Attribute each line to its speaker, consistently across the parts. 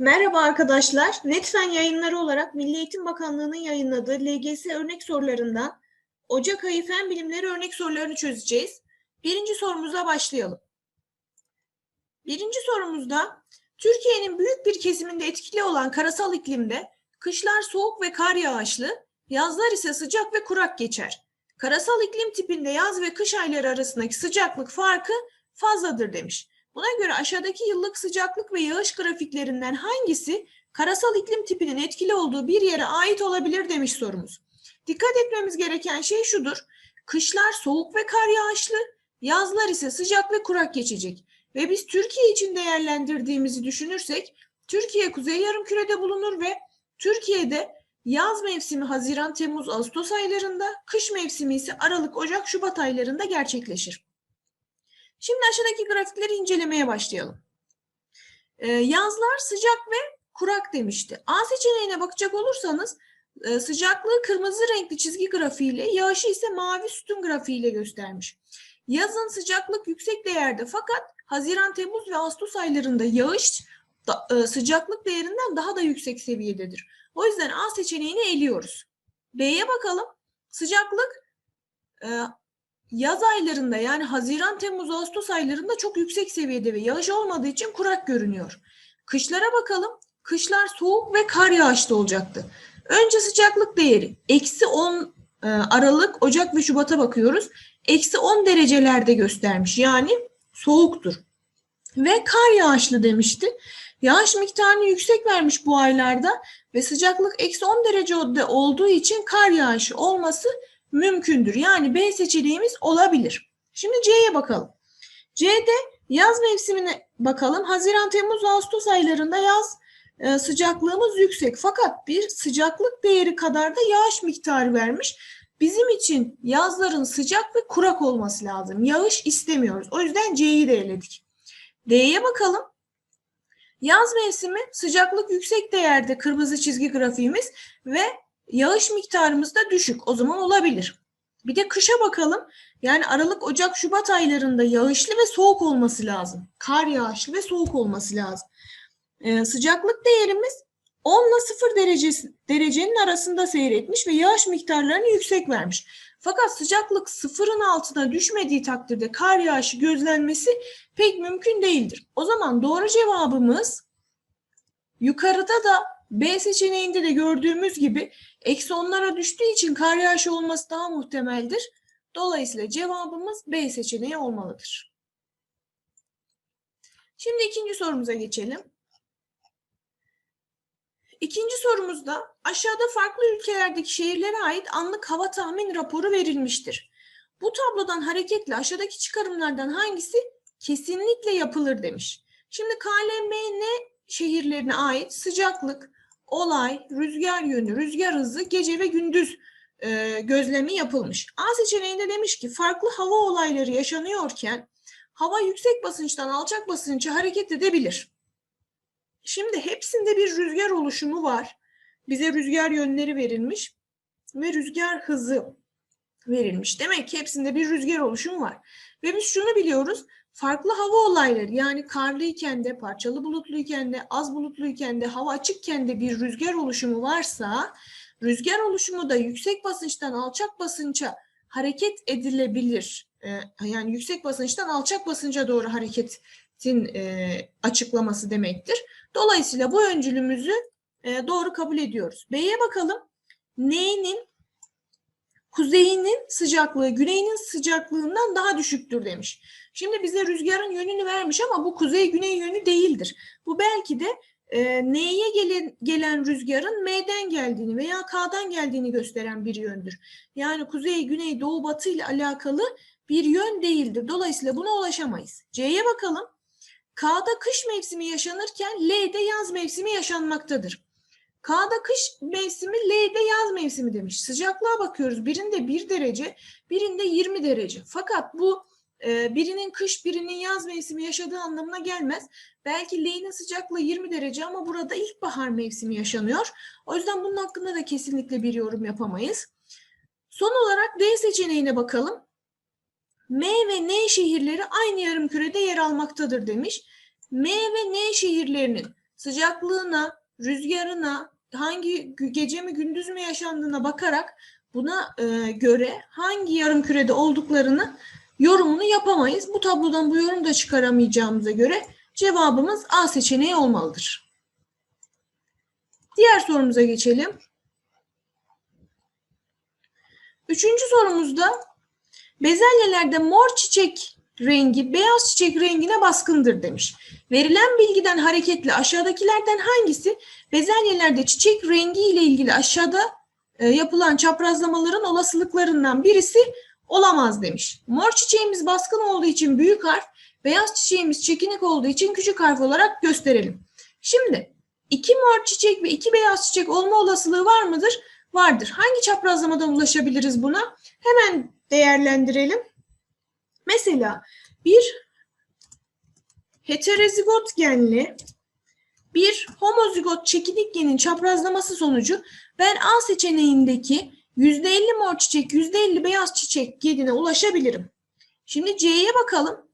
Speaker 1: Merhaba arkadaşlar. Netfen yayınları olarak Milli Eğitim Bakanlığı'nın yayınladığı LGS örnek sorularından Ocak ayı fen bilimleri örnek sorularını çözeceğiz. Birinci sorumuza başlayalım. Birinci sorumuzda Türkiye'nin büyük bir kesiminde etkili olan karasal iklimde kışlar soğuk ve kar yağışlı, yazlar ise sıcak ve kurak geçer. Karasal iklim tipinde yaz ve kış ayları arasındaki sıcaklık farkı fazladır demiş. Buna göre aşağıdaki yıllık sıcaklık ve yağış grafiklerinden hangisi karasal iklim tipinin etkili olduğu bir yere ait olabilir demiş sorumuz. Dikkat etmemiz gereken şey şudur. Kışlar soğuk ve kar yağışlı, yazlar ise sıcak ve kurak geçecek. Ve biz Türkiye için değerlendirdiğimizi düşünürsek, Türkiye kuzey yarımkürede bulunur ve Türkiye'de yaz mevsimi Haziran, Temmuz, Ağustos aylarında, kış mevsimi ise Aralık, Ocak, Şubat aylarında gerçekleşir. Şimdi aşağıdaki grafikleri incelemeye başlayalım. Ee, yazlar sıcak ve kurak demişti. A seçeneğine bakacak olursanız e, sıcaklığı kırmızı renkli çizgi grafiğiyle, yağışı ise mavi sütun grafiğiyle göstermiş. Yazın sıcaklık yüksek değerde fakat Haziran, Temmuz ve Ağustos aylarında yağış e, sıcaklık değerinden daha da yüksek seviyededir. O yüzden A seçeneğini eliyoruz. B'ye bakalım. Sıcaklık e, yaz aylarında yani Haziran, Temmuz, Ağustos aylarında çok yüksek seviyede ve yağış olmadığı için kurak görünüyor. Kışlara bakalım. Kışlar soğuk ve kar yağışlı olacaktı. Önce sıcaklık değeri eksi 10 e, Aralık, Ocak ve Şubat'a bakıyoruz. Eksi 10 derecelerde göstermiş yani soğuktur. Ve kar yağışlı demişti. Yağış miktarını yüksek vermiş bu aylarda ve sıcaklık eksi 10 derecede olduğu için kar yağışı olması mümkündür. Yani B seçeneğimiz olabilir. Şimdi C'ye bakalım. C'de yaz mevsimine bakalım. Haziran, Temmuz, Ağustos aylarında yaz e, sıcaklığımız yüksek. Fakat bir sıcaklık değeri kadar da yağış miktarı vermiş. Bizim için yazların sıcak ve kurak olması lazım. Yağış istemiyoruz. O yüzden C'yi de eledik. D'ye bakalım. Yaz mevsimi sıcaklık yüksek değerde kırmızı çizgi grafiğimiz ve yağış miktarımız da düşük. O zaman olabilir. Bir de kışa bakalım. Yani Aralık, Ocak, Şubat aylarında yağışlı ve soğuk olması lazım. Kar yağışlı ve soğuk olması lazım. Ee, sıcaklık değerimiz 10 ile 0 derecesi, derecenin arasında seyretmiş ve yağış miktarlarını yüksek vermiş. Fakat sıcaklık sıfırın altına düşmediği takdirde kar yağışı gözlenmesi pek mümkün değildir. O zaman doğru cevabımız yukarıda da B seçeneğinde de gördüğümüz gibi eksi onlara düştüğü için kar yağışı olması daha muhtemeldir. Dolayısıyla cevabımız B seçeneği olmalıdır. Şimdi ikinci sorumuza geçelim. İkinci sorumuzda aşağıda farklı ülkelerdeki şehirlere ait anlık hava tahmin raporu verilmiştir. Bu tablodan hareketle aşağıdaki çıkarımlardan hangisi kesinlikle yapılır demiş. Şimdi KLMN şehirlerine ait sıcaklık, olay, rüzgar yönü, rüzgar hızı, gece ve gündüz e, gözlemi yapılmış. A seçeneğinde demiş ki farklı hava olayları yaşanıyorken hava yüksek basınçtan alçak basınça hareket edebilir. Şimdi hepsinde bir rüzgar oluşumu var. Bize rüzgar yönleri verilmiş ve rüzgar hızı verilmiş. Demek ki hepsinde bir rüzgar oluşumu var. Ve biz şunu biliyoruz. Farklı hava olayları yani karlıyken de, parçalı bulutluyken de, az bulutluyken de, hava açıkken de bir rüzgar oluşumu varsa rüzgar oluşumu da yüksek basınçtan alçak basınça hareket edilebilir. Ee, yani yüksek basınçtan alçak basınca doğru hareketin e, açıklaması demektir. Dolayısıyla bu öncülümüzü e, doğru kabul ediyoruz. B'ye bakalım. N'nin kuzeyinin sıcaklığı güneyinin sıcaklığından daha düşüktür demiş. Şimdi bize rüzgarın yönünü vermiş ama bu kuzey güney yönü değildir. Bu belki de e, N'ye gelen, gelen rüzgarın M'den geldiğini veya K'dan geldiğini gösteren bir yöndür. Yani kuzey, güney, doğu, batı ile alakalı bir yön değildir. Dolayısıyla buna ulaşamayız. C'ye bakalım. K'da kış mevsimi yaşanırken L'de yaz mevsimi yaşanmaktadır. K'da kış mevsimi, L'de yaz mevsimi demiş. Sıcaklığa bakıyoruz. Birinde 1 derece, birinde 20 derece. Fakat bu e, birinin kış, birinin yaz mevsimi yaşadığı anlamına gelmez. Belki L'nin sıcaklığı 20 derece ama burada ilkbahar mevsimi yaşanıyor. O yüzden bunun hakkında da kesinlikle bir yorum yapamayız. Son olarak D seçeneğine bakalım. M ve N şehirleri aynı yarım kürede yer almaktadır demiş. M ve N şehirlerinin sıcaklığına, rüzgarına, hangi gece mi gündüz mü yaşandığına bakarak buna e, göre hangi yarım kürede olduklarını yorumunu yapamayız. Bu tablodan bu yorum da çıkaramayacağımıza göre cevabımız A seçeneği olmalıdır. Diğer sorumuza geçelim. Üçüncü sorumuzda bezelyelerde mor çiçek rengi beyaz çiçek rengine baskındır demiş. Verilen bilgiden hareketle aşağıdakilerden hangisi bezelyelerde çiçek rengi ile ilgili aşağıda e, yapılan çaprazlamaların olasılıklarından birisi olamaz demiş. Mor çiçeğimiz baskın olduğu için büyük harf, beyaz çiçeğimiz çekinik olduğu için küçük harf olarak gösterelim. Şimdi iki mor çiçek ve iki beyaz çiçek olma olasılığı var mıdır? Vardır. Hangi çaprazlamadan ulaşabiliriz buna? Hemen değerlendirelim. Mesela bir heterozigot genli bir homozigot çekinik genin çaprazlaması sonucu ben A seçeneğindeki %50 mor çiçek, %50 beyaz çiçek genine ulaşabilirim. Şimdi C'ye bakalım.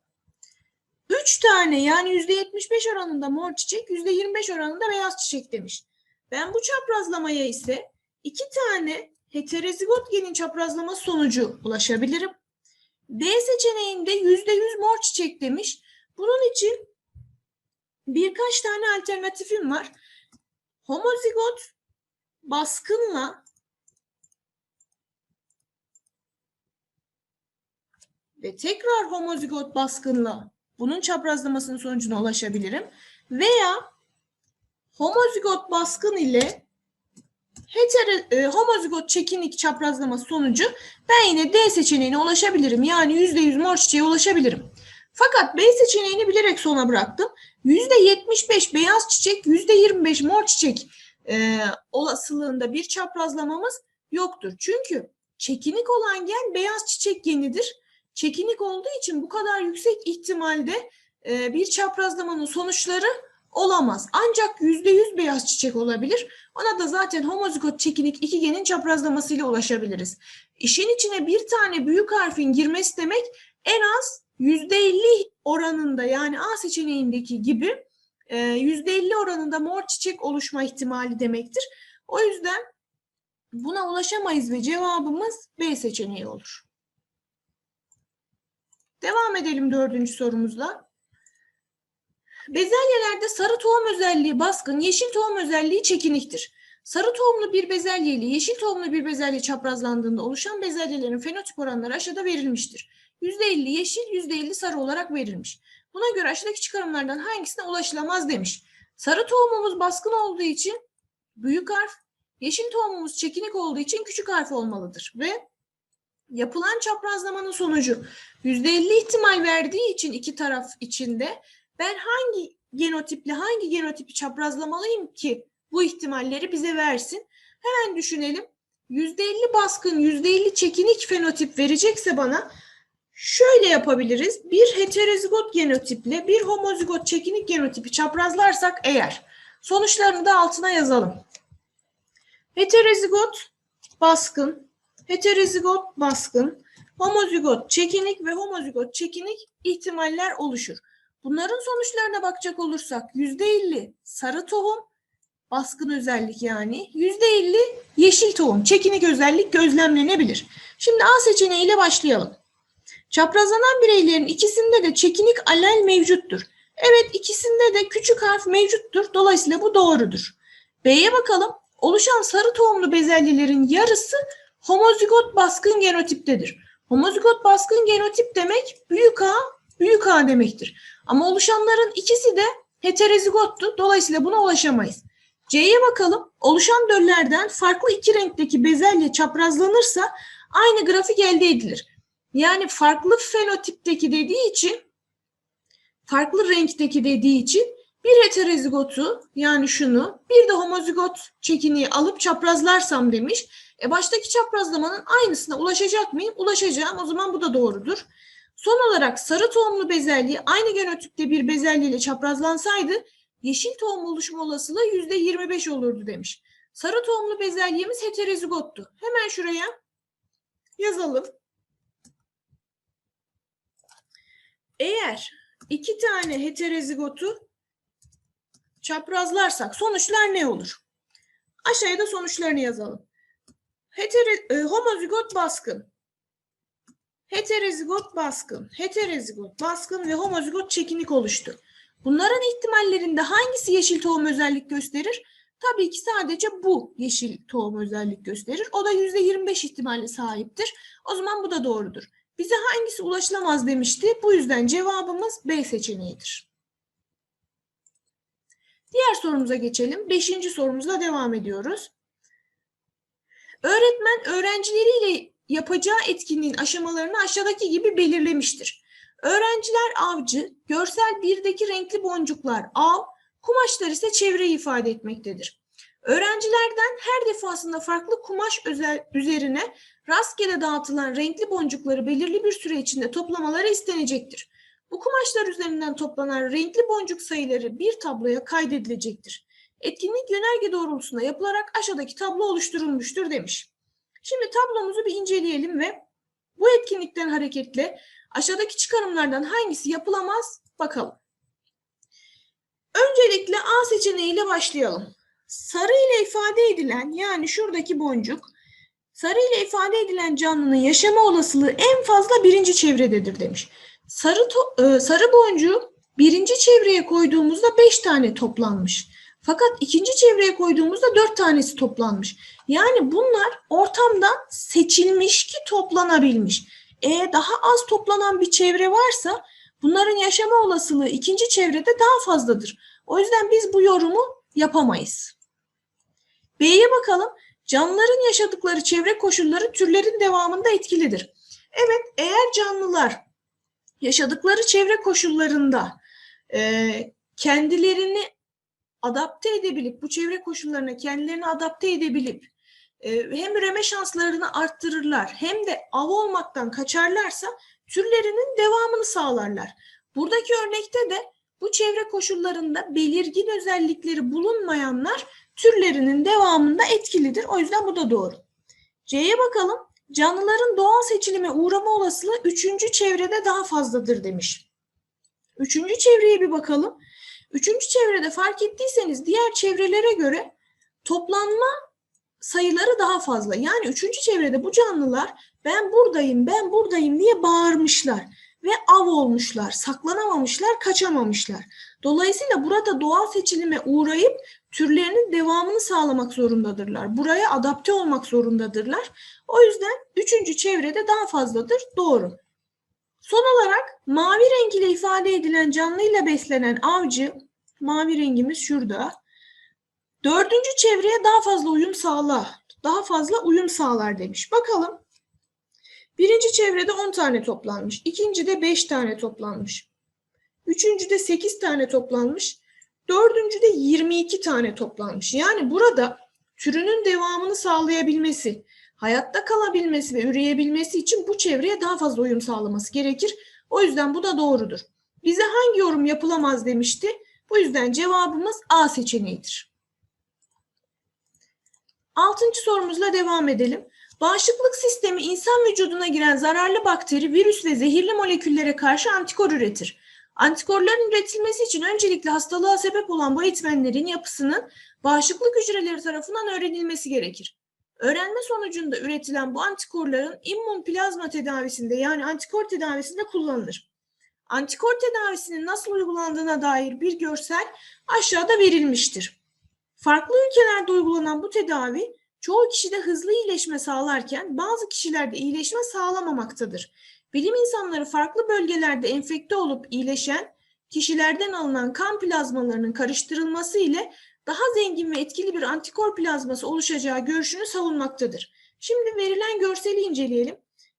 Speaker 1: 3 tane yani %75 oranında mor çiçek, %25 oranında beyaz çiçek demiş. Ben bu çaprazlamaya ise 2 tane heterozigot genin çaprazlaması sonucu ulaşabilirim. D seçeneğinde %100 mor çiçek demiş. Bunun için birkaç tane alternatifim var. Homozigot baskınla ve tekrar homozigot baskınla bunun çaprazlamasının sonucuna ulaşabilirim. Veya homozigot baskın ile hetero, e, homozigot çekinik çaprazlama sonucu ben yine D seçeneğine ulaşabilirim. Yani %100 mor çiçeğe ulaşabilirim. Fakat B seçeneğini bilerek sona bıraktım. %75 beyaz çiçek, %25 mor çiçek e, olasılığında bir çaprazlamamız yoktur. Çünkü çekinik olan gen beyaz çiçek genidir. Çekinik olduğu için bu kadar yüksek ihtimalde e, bir çaprazlamanın sonuçları olamaz. Ancak %100 beyaz çiçek olabilir. Ona da zaten homozigot çekinik iki genin çaprazlamasıyla ulaşabiliriz. İşin içine bir tane büyük harfin girmesi demek en az %50 oranında yani A seçeneğindeki gibi e, %50 oranında mor çiçek oluşma ihtimali demektir. O yüzden buna ulaşamayız ve cevabımız B seçeneği olur. Devam edelim dördüncü sorumuzla. Bezelyelerde sarı tohum özelliği baskın, yeşil tohum özelliği çekiniktir. Sarı tohumlu bir bezelye ile yeşil tohumlu bir bezelye çaprazlandığında oluşan bezelyelerin fenotip oranları aşağıda verilmiştir. %50 yeşil, %50 sarı olarak verilmiş. Buna göre aşağıdaki çıkarımlardan hangisine ulaşılamaz demiş. Sarı tohumumuz baskın olduğu için büyük harf, yeşil tohumumuz çekinik olduğu için küçük harf olmalıdır. Ve yapılan çaprazlamanın sonucu %50 ihtimal verdiği için iki taraf içinde ben hangi genotiple hangi genotipi çaprazlamalıyım ki bu ihtimalleri bize versin? Hemen düşünelim. %50 baskın, %50 çekinik fenotip verecekse bana şöyle yapabiliriz. Bir heterozigot genotiple bir homozigot çekinik genotipi çaprazlarsak eğer sonuçlarını da altına yazalım. Heterozigot baskın, heterozigot baskın, homozigot çekinik ve homozigot çekinik ihtimaller oluşur. Bunların sonuçlarına bakacak olursak %50 sarı tohum, baskın özellik yani, %50 yeşil tohum, çekinik özellik gözlemlenebilir. Şimdi A seçeneğiyle başlayalım. Çaprazlanan bireylerin ikisinde de çekinik alel mevcuttur. Evet ikisinde de küçük harf mevcuttur. Dolayısıyla bu doğrudur. B'ye bakalım. Oluşan sarı tohumlu bezelyelerin yarısı homozigot baskın genotiptedir. Homozigot baskın genotip demek büyük A, büyük A demektir. Ama oluşanların ikisi de heterozigottu. Dolayısıyla buna ulaşamayız. C'ye bakalım. Oluşan döllerden farklı iki renkteki bezelye çaprazlanırsa aynı grafik elde edilir. Yani farklı fenotipteki dediği için farklı renkteki dediği için bir heterozigotu yani şunu bir de homozigot çekiniği alıp çaprazlarsam demiş. E baştaki çaprazlamanın aynısına ulaşacak mıyım? Ulaşacağım. O zaman bu da doğrudur. Son olarak sarı tohumlu bezelye aynı genotipte bir bezelye ile çaprazlansaydı yeşil tohum oluşma olasılığı yüzde 25 olurdu demiş. Sarı tohumlu bezelyemiz heterozigottu. Hemen şuraya yazalım. Eğer iki tane heterozigotu çaprazlarsak sonuçlar ne olur? Aşağıya da sonuçlarını yazalım. Hetere, e, homozigot baskın, heterozigot baskın, heterozigot baskın ve homozigot çekinik oluştu. Bunların ihtimallerinde hangisi yeşil tohum özellik gösterir? Tabii ki sadece bu yeşil tohum özellik gösterir. O da %25 ihtimalle sahiptir. O zaman bu da doğrudur. Bize hangisi ulaşılamaz demişti. Bu yüzden cevabımız B seçeneğidir. Diğer sorumuza geçelim. Beşinci sorumuzla devam ediyoruz. Öğretmen öğrencileriyle yapacağı etkinliğin aşamalarını aşağıdaki gibi belirlemiştir. Öğrenciler avcı, görsel birdeki renkli boncuklar av, kumaşlar ise çevreyi ifade etmektedir. Öğrencilerden her defasında farklı kumaş üzerine rastgele dağıtılan renkli boncukları belirli bir süre içinde toplamaları istenecektir. Bu kumaşlar üzerinden toplanan renkli boncuk sayıları bir tabloya kaydedilecektir. Etkinlik yönerge doğrultusunda yapılarak aşağıdaki tablo oluşturulmuştur demiş. Şimdi tablomuzu bir inceleyelim ve bu etkinlikten hareketle aşağıdaki çıkarımlardan hangisi yapılamaz bakalım. Öncelikle A seçeneğiyle başlayalım. Sarı ile ifade edilen yani şuradaki boncuk sarı ile ifade edilen canlının yaşama olasılığı en fazla birinci çevrededir demiş. Sarı, to- e, sarı boncuğu birinci çevreye koyduğumuzda beş tane toplanmış. Fakat ikinci çevreye koyduğumuzda dört tanesi toplanmış. Yani bunlar ortamdan seçilmiş ki toplanabilmiş. E daha az toplanan bir çevre varsa bunların yaşama olasılığı ikinci çevrede daha fazladır. O yüzden biz bu yorumu yapamayız. B'ye bakalım. Canlıların yaşadıkları çevre koşulları türlerin devamında etkilidir. Evet, eğer canlılar yaşadıkları çevre koşullarında e, kendilerini adapte edebilip, bu çevre koşullarına kendilerini adapte edebilip hem üreme şanslarını arttırırlar hem de av olmaktan kaçarlarsa türlerinin devamını sağlarlar. Buradaki örnekte de bu çevre koşullarında belirgin özellikleri bulunmayanlar türlerinin devamında etkilidir. O yüzden bu da doğru. C'ye bakalım. Canlıların doğal seçilime uğrama olasılığı üçüncü çevrede daha fazladır demiş. Üçüncü çevreye bir bakalım. Üçüncü çevrede fark ettiyseniz diğer çevrelere göre toplanma sayıları daha fazla. Yani üçüncü çevrede bu canlılar ben buradayım, ben buradayım diye bağırmışlar ve av olmuşlar, saklanamamışlar, kaçamamışlar. Dolayısıyla burada doğal seçilime uğrayıp türlerinin devamını sağlamak zorundadırlar. Buraya adapte olmak zorundadırlar. O yüzden üçüncü çevrede daha fazladır. Doğru. Son olarak mavi renk ile ifade edilen canlıyla beslenen avcı, mavi rengimiz şurada. Dördüncü çevreye daha fazla uyum sağlar. Daha fazla uyum sağlar demiş. Bakalım. Birinci çevrede 10 tane toplanmış. İkincide 5 tane toplanmış. Üçüncüde 8 tane toplanmış. Dördüncüde 22 tane toplanmış. Yani burada türünün devamını sağlayabilmesi, hayatta kalabilmesi ve üreyebilmesi için bu çevreye daha fazla uyum sağlaması gerekir. O yüzden bu da doğrudur. Bize hangi yorum yapılamaz demişti. Bu yüzden cevabımız A seçeneğidir. Altıncı sorumuzla devam edelim. Bağışıklık sistemi insan vücuduna giren zararlı bakteri, virüs ve zehirli moleküllere karşı antikor üretir. Antikorların üretilmesi için öncelikle hastalığa sebep olan bu etmenlerin yapısının bağışıklık hücreleri tarafından öğrenilmesi gerekir. Öğrenme sonucunda üretilen bu antikorların immün plazma tedavisinde yani antikor tedavisinde kullanılır. Antikor tedavisinin nasıl uygulandığına dair bir görsel aşağıda verilmiştir. Farklı ülkelerde uygulanan bu tedavi çoğu kişide hızlı iyileşme sağlarken bazı kişilerde iyileşme sağlamamaktadır. Bilim insanları farklı bölgelerde enfekte olup iyileşen kişilerden alınan kan plazmalarının karıştırılması ile daha zengin ve etkili bir antikor plazması oluşacağı görüşünü savunmaktadır. Şimdi verilen görseli inceleyelim.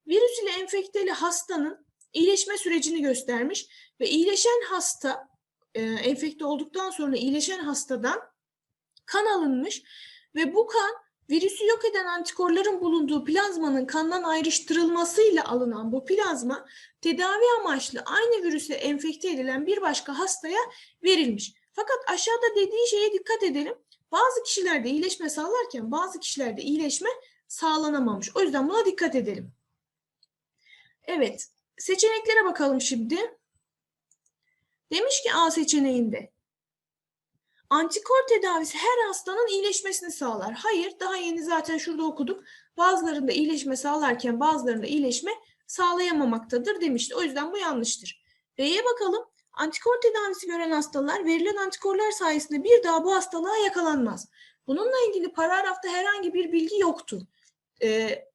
Speaker 1: Virüs ile enfekteli hastanın iyileşme sürecini göstermiş ve iyileşen hasta e, enfekte olduktan sonra iyileşen hastadan kan alınmış ve bu kan virüsü yok eden antikorların bulunduğu plazmanın kandan ayrıştırılmasıyla alınan bu plazma tedavi amaçlı aynı virüse enfekte edilen bir başka hastaya verilmiş. Fakat aşağıda dediği şeye dikkat edelim. Bazı kişilerde iyileşme sağlarken bazı kişilerde iyileşme sağlanamamış. O yüzden buna dikkat edelim. Evet, seçeneklere bakalım şimdi. Demiş ki A seçeneğinde Antikor tedavisi her hastanın iyileşmesini sağlar. Hayır, daha yeni zaten şurada okuduk. Bazılarında iyileşme sağlarken bazılarında iyileşme sağlayamamaktadır demişti. O yüzden bu yanlıştır. B'ye bakalım. Antikor tedavisi gören hastalar verilen antikorlar sayesinde bir daha bu hastalığa yakalanmaz. Bununla ilgili paragrafta herhangi bir bilgi yoktu. Ee,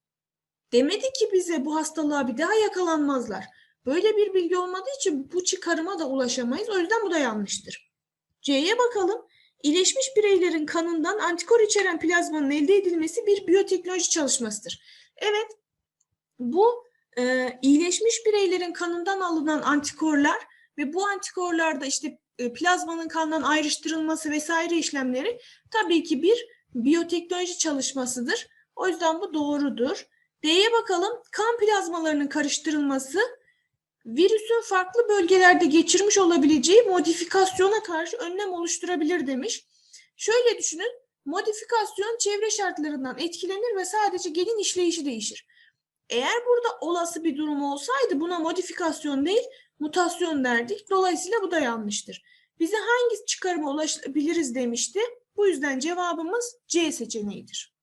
Speaker 1: demedi ki bize bu hastalığa bir daha yakalanmazlar. Böyle bir bilgi olmadığı için bu çıkarıma da ulaşamayız. O yüzden bu da yanlıştır. C'ye bakalım. İyileşmiş bireylerin kanından antikor içeren plazmanın elde edilmesi bir biyoteknoloji çalışmasıdır. Evet, bu e, iyileşmiş bireylerin kanından alınan antikorlar ve bu antikorlarda işte e, plazmanın kandan ayrıştırılması vesaire işlemleri tabii ki bir biyoteknoloji çalışmasıdır. O yüzden bu doğrudur. D'ye bakalım. Kan plazmalarının karıştırılması virüsün farklı bölgelerde geçirmiş olabileceği modifikasyona karşı önlem oluşturabilir demiş. Şöyle düşünün. Modifikasyon çevre şartlarından etkilenir ve sadece genin işleyişi değişir. Eğer burada olası bir durum olsaydı buna modifikasyon değil mutasyon derdik. Dolayısıyla bu da yanlıştır. Bize hangi çıkarıma ulaşabiliriz demişti. Bu yüzden cevabımız C seçeneğidir.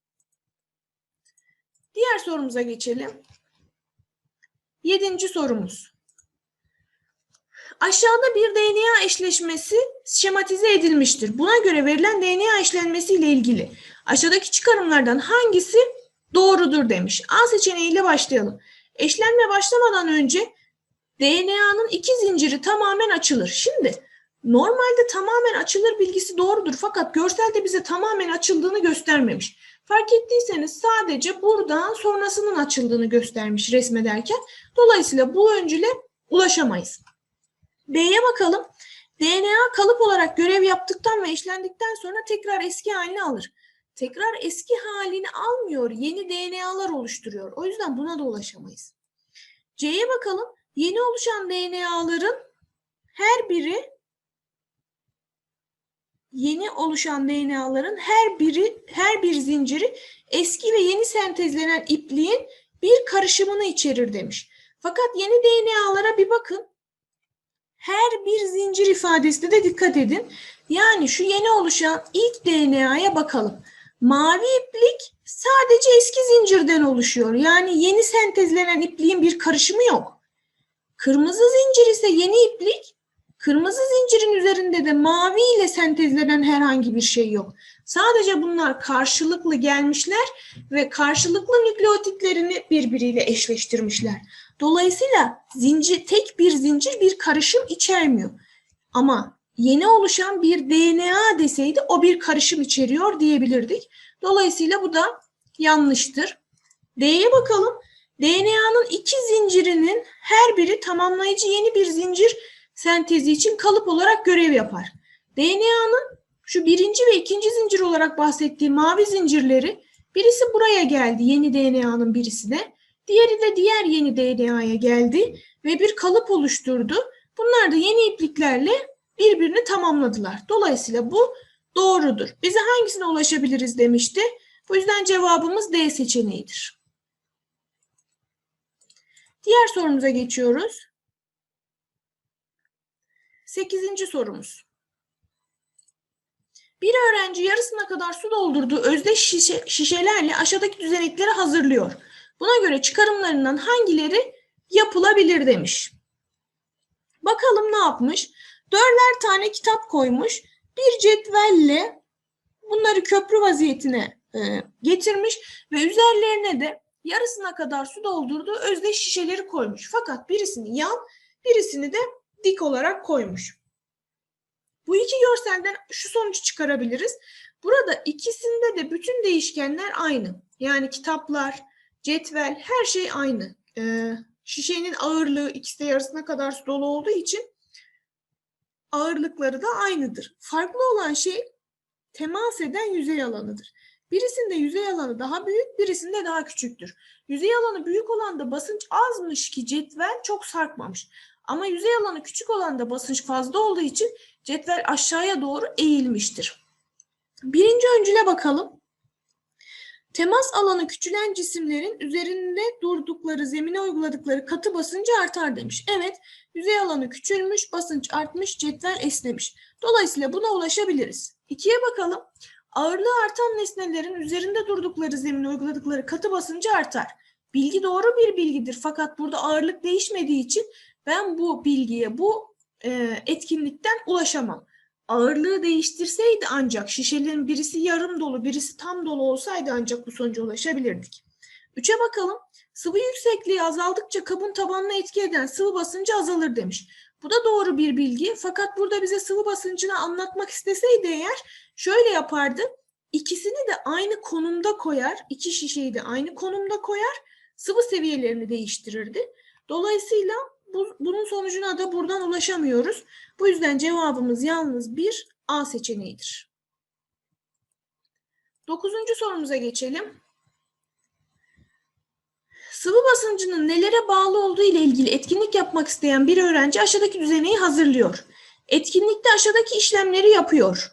Speaker 1: Diğer sorumuza geçelim. Yedinci sorumuz. Aşağıda bir DNA eşleşmesi şematize edilmiştir. Buna göre verilen DNA eşlenmesi ile ilgili aşağıdaki çıkarımlardan hangisi doğrudur demiş. A seçeneğiyle başlayalım. Eşlenme başlamadan önce DNA'nın iki zinciri tamamen açılır. Şimdi normalde tamamen açılır bilgisi doğrudur fakat görselde bize tamamen açıldığını göstermemiş. Fark ettiyseniz sadece buradan sonrasının açıldığını göstermiş resmederken. Dolayısıyla bu öncüle ulaşamayız. B'ye bakalım. DNA kalıp olarak görev yaptıktan ve işlendikten sonra tekrar eski halini alır. Tekrar eski halini almıyor, yeni DNA'lar oluşturuyor. O yüzden buna da ulaşamayız. C'ye bakalım. Yeni oluşan DNA'ların her biri yeni oluşan DNA'ların her biri her bir zinciri eski ve yeni sentezlenen ipliğin bir karışımını içerir demiş. Fakat yeni DNA'lara bir bakın. Her bir zincir ifadesine de dikkat edin. Yani şu yeni oluşan ilk DNA'ya bakalım. Mavi iplik sadece eski zincirden oluşuyor. Yani yeni sentezlenen ipliğin bir karışımı yok. Kırmızı zincir ise yeni iplik. Kırmızı zincirin üzerinde de mavi ile sentezlenen herhangi bir şey yok. Sadece bunlar karşılıklı gelmişler ve karşılıklı nükleotitlerini birbiriyle eşleştirmişler. Dolayısıyla zincir tek bir zincir bir karışım içermiyor. Ama yeni oluşan bir DNA deseydi o bir karışım içeriyor diyebilirdik. Dolayısıyla bu da yanlıştır. D'ye bakalım. DNA'nın iki zincirinin her biri tamamlayıcı yeni bir zincir sentezi için kalıp olarak görev yapar. DNA'nın şu birinci ve ikinci zincir olarak bahsettiği mavi zincirleri birisi buraya geldi yeni DNA'nın birisine. Diğeri de diğer yeni DNA'ya geldi ve bir kalıp oluşturdu. Bunlar da yeni ipliklerle birbirini tamamladılar. Dolayısıyla bu doğrudur. Bize hangisine ulaşabiliriz demişti. Bu yüzden cevabımız D seçeneğidir. Diğer sorumuza geçiyoruz. Sekizinci sorumuz. Bir öğrenci yarısına kadar su doldurduğu özdeş şişe, şişelerle aşağıdaki düzenekleri hazırlıyor. Buna göre çıkarımlarından hangileri yapılabilir demiş. Bakalım ne yapmış? Dörder tane kitap koymuş. Bir cetvelle bunları köprü vaziyetine e, getirmiş ve üzerlerine de yarısına kadar su doldurduğu özdeş şişeleri koymuş. Fakat birisini yan, birisini de dik olarak koymuş. Bu iki görselden şu sonucu çıkarabiliriz. Burada ikisinde de bütün değişkenler aynı. Yani kitaplar, cetvel her şey aynı. Ee, şişenin ağırlığı ikisi de yarısına kadar dolu olduğu için ağırlıkları da aynıdır. Farklı olan şey temas eden yüzey alanıdır. Birisinde yüzey alanı daha büyük, birisinde daha küçüktür. Yüzey alanı büyük olanda basınç azmış ki cetvel çok sarkmamış. Ama yüzey alanı küçük olanda basınç fazla olduğu için cetvel aşağıya doğru eğilmiştir. Birinci öncüle bakalım. Temas alanı küçülen cisimlerin üzerinde durdukları zemine uyguladıkları katı basıncı artar demiş. Evet, yüzey alanı küçülmüş, basınç artmış, cetvel esnemiş. Dolayısıyla buna ulaşabiliriz. İkiye bakalım. Ağırlığı artan nesnelerin üzerinde durdukları zemine uyguladıkları katı basıncı artar. Bilgi doğru bir bilgidir fakat burada ağırlık değişmediği için ben bu bilgiye, bu e, etkinlikten ulaşamam. Ağırlığı değiştirseydi ancak şişelerin birisi yarım dolu, birisi tam dolu olsaydı ancak bu sonuca ulaşabilirdik. Üçe bakalım. Sıvı yüksekliği azaldıkça kabın tabanına etki eden sıvı basıncı azalır demiş. Bu da doğru bir bilgi fakat burada bize sıvı basıncını anlatmak isteseydi eğer şöyle yapardı. İkisini de aynı konumda koyar, iki şişeyi de aynı konumda koyar, sıvı seviyelerini değiştirirdi. Dolayısıyla bu, bunun sonucuna da buradan ulaşamıyoruz. Bu yüzden cevabımız yalnız bir A seçeneğidir. Dokuzuncu sorumuza geçelim. Sıvı basıncının nelere bağlı olduğu ile ilgili etkinlik yapmak isteyen bir öğrenci aşağıdaki düzeneyi hazırlıyor. Etkinlikte aşağıdaki işlemleri yapıyor.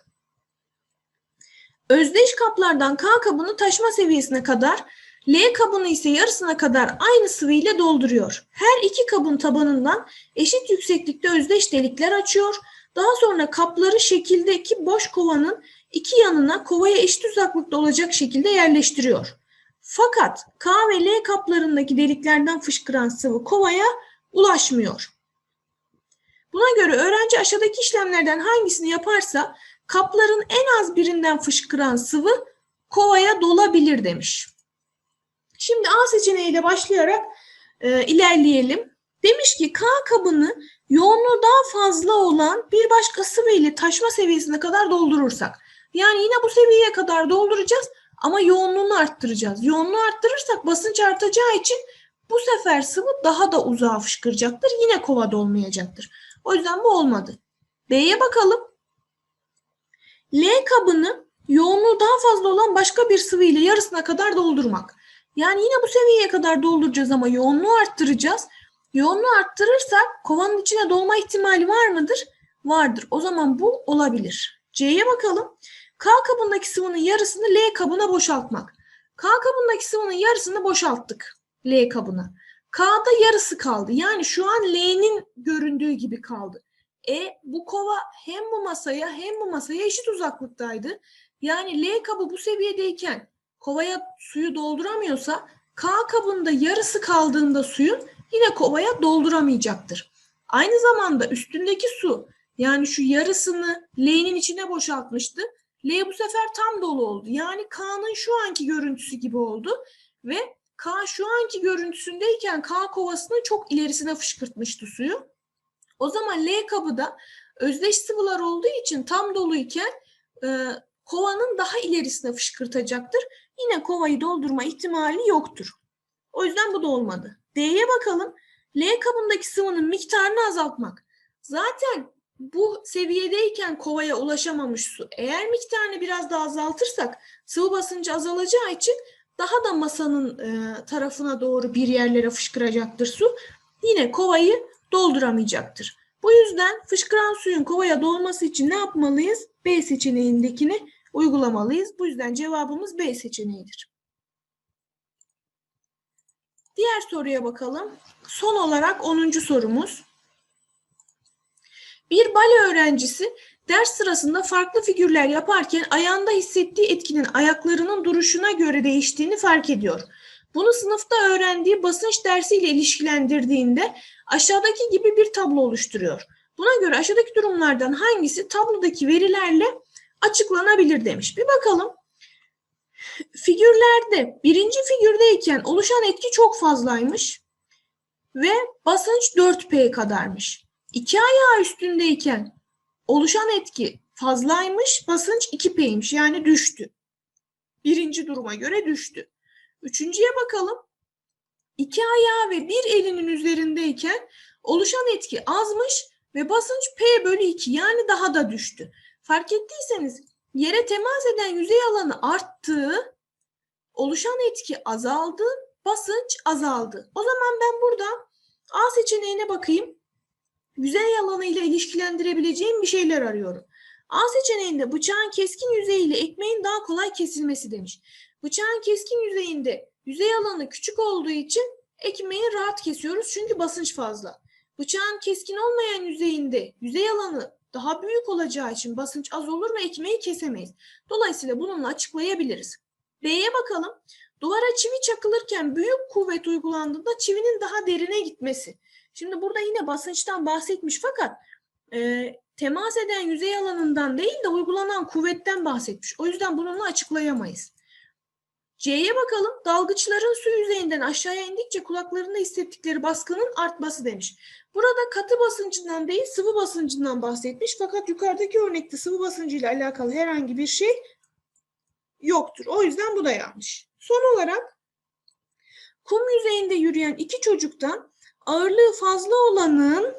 Speaker 1: Özdeş kaplardan K kabını taşma seviyesine kadar, L kabını ise yarısına kadar aynı sıvı ile dolduruyor. Her iki kabın tabanından eşit yükseklikte özdeş delikler açıyor. Daha sonra kapları şekildeki boş kovanın iki yanına kovaya eşit uzaklıkta olacak şekilde yerleştiriyor. Fakat K ve L kaplarındaki deliklerden fışkıran sıvı kovaya ulaşmıyor. Buna göre öğrenci aşağıdaki işlemlerden hangisini yaparsa kapların en az birinden fışkıran sıvı kovaya dolabilir demiş. Şimdi A seçeneğiyle başlayarak e, ilerleyelim. Demiş ki K kabını yoğunluğu daha fazla olan bir başka sıvı ile taşma seviyesine kadar doldurursak. Yani yine bu seviyeye kadar dolduracağız ama yoğunluğunu arttıracağız. Yoğunluğu arttırırsak basınç artacağı için bu sefer sıvı daha da uzağa fışkıracaktır. Yine kova dolmayacaktır. O yüzden bu olmadı. B'ye bakalım. L kabını yoğunluğu daha fazla olan başka bir sıvı ile yarısına kadar doldurmak. Yani yine bu seviyeye kadar dolduracağız ama yoğunluğu arttıracağız. Yoğunluğu arttırırsak kovanın içine dolma ihtimali var mıdır? Vardır. O zaman bu olabilir. C'ye bakalım. K kabındaki sıvının yarısını L kabına boşaltmak. K kabındaki sıvının yarısını boşalttık L kabına. K'da yarısı kaldı. Yani şu an L'nin göründüğü gibi kaldı. E bu kova hem bu masaya hem bu masaya eşit uzaklıktaydı. Yani L kabı bu seviyedeyken kovaya suyu dolduramıyorsa K kabında yarısı kaldığında suyun yine kovaya dolduramayacaktır. Aynı zamanda üstündeki su yani şu yarısını L'nin içine boşaltmıştı. L bu sefer tam dolu oldu. Yani K'nın şu anki görüntüsü gibi oldu ve K şu anki görüntüsündeyken K kovasının çok ilerisine fışkırtmıştı suyu. O zaman L kabı da özdeş sıvılar olduğu için tam doluyken e, kovanın daha ilerisine fışkırtacaktır. Yine kovayı doldurma ihtimali yoktur. O yüzden bu da olmadı. D'ye bakalım. L kabındaki sıvının miktarını azaltmak. Zaten bu seviyedeyken kovaya ulaşamamış su. Eğer miktarını biraz daha azaltırsak sıvı basıncı azalacağı için daha da masanın e, tarafına doğru bir yerlere fışkıracaktır su. Yine kovayı dolduramayacaktır. Bu yüzden fışkıran suyun kovaya dolması için ne yapmalıyız? B seçeneğindekini uygulamalıyız. Bu yüzden cevabımız B seçeneğidir. Diğer soruya bakalım. Son olarak 10. sorumuz. Bir bale öğrencisi ders sırasında farklı figürler yaparken ayağında hissettiği etkinin ayaklarının duruşuna göre değiştiğini fark ediyor. Bunu sınıfta öğrendiği basınç dersiyle ilişkilendirdiğinde aşağıdaki gibi bir tablo oluşturuyor. Buna göre aşağıdaki durumlardan hangisi tablodaki verilerle açıklanabilir demiş. Bir bakalım. Figürlerde birinci figürdeyken oluşan etki çok fazlaymış ve basınç 4P kadarmış. İki ayağı üstündeyken oluşan etki fazlaymış, basınç 2P'ymiş yani düştü. Birinci duruma göre düştü. Üçüncüye bakalım. İki ayağı ve bir elinin üzerindeyken oluşan etki azmış ve basınç P bölü 2 yani daha da düştü. Fark ettiyseniz yere temas eden yüzey alanı arttı, oluşan etki azaldı, basınç azaldı. O zaman ben burada A seçeneğine bakayım. Yüzey alanı ile ilişkilendirebileceğim bir şeyler arıyorum. A seçeneğinde bıçağın keskin yüzeyiyle ekmeğin daha kolay kesilmesi demiş. Bıçağın keskin yüzeyinde yüzey alanı küçük olduğu için ekmeği rahat kesiyoruz çünkü basınç fazla. Bıçağın keskin olmayan yüzeyinde yüzey alanı daha büyük olacağı için basınç az olur ve ekmeği kesemeyiz. Dolayısıyla bununla açıklayabiliriz. B'ye bakalım. Duvara çivi çakılırken büyük kuvvet uygulandığında çivinin daha derine gitmesi. Şimdi burada yine basınçtan bahsetmiş fakat e, temas eden yüzey alanından değil de uygulanan kuvvetten bahsetmiş. O yüzden bununla açıklayamayız. C'ye bakalım. Dalgıçların su yüzeyinden aşağıya indikçe kulaklarında hissettikleri baskının artması demiş. Burada katı basıncından değil sıvı basıncından bahsetmiş. Fakat yukarıdaki örnekte sıvı basıncıyla alakalı herhangi bir şey yoktur. O yüzden bu da yanlış. Son olarak kum yüzeyinde yürüyen iki çocuktan ağırlığı fazla olanın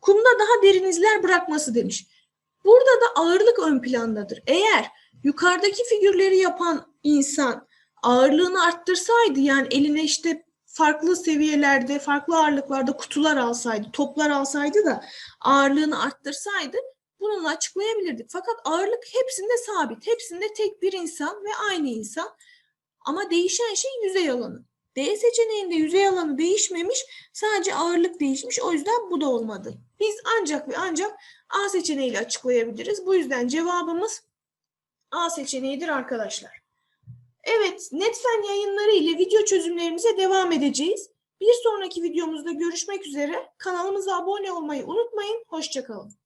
Speaker 1: kumda daha derin izler bırakması demiş. Burada da ağırlık ön plandadır. Eğer yukarıdaki figürleri yapan insan ağırlığını arttırsaydı yani eline işte farklı seviyelerde, farklı ağırlıklarda kutular alsaydı, toplar alsaydı da ağırlığını arttırsaydı bununla açıklayabilirdik. Fakat ağırlık hepsinde sabit. Hepsinde tek bir insan ve aynı insan. Ama değişen şey yüzey alanı. D seçeneğinde yüzey alanı değişmemiş, sadece ağırlık değişmiş. O yüzden bu da olmadı. Biz ancak ve ancak A seçeneğiyle açıklayabiliriz. Bu yüzden cevabımız A seçeneğidir arkadaşlar. Evet, Netfen yayınları ile video çözümlerimize devam edeceğiz. Bir sonraki videomuzda görüşmek üzere. Kanalımıza abone olmayı unutmayın. Hoşçakalın.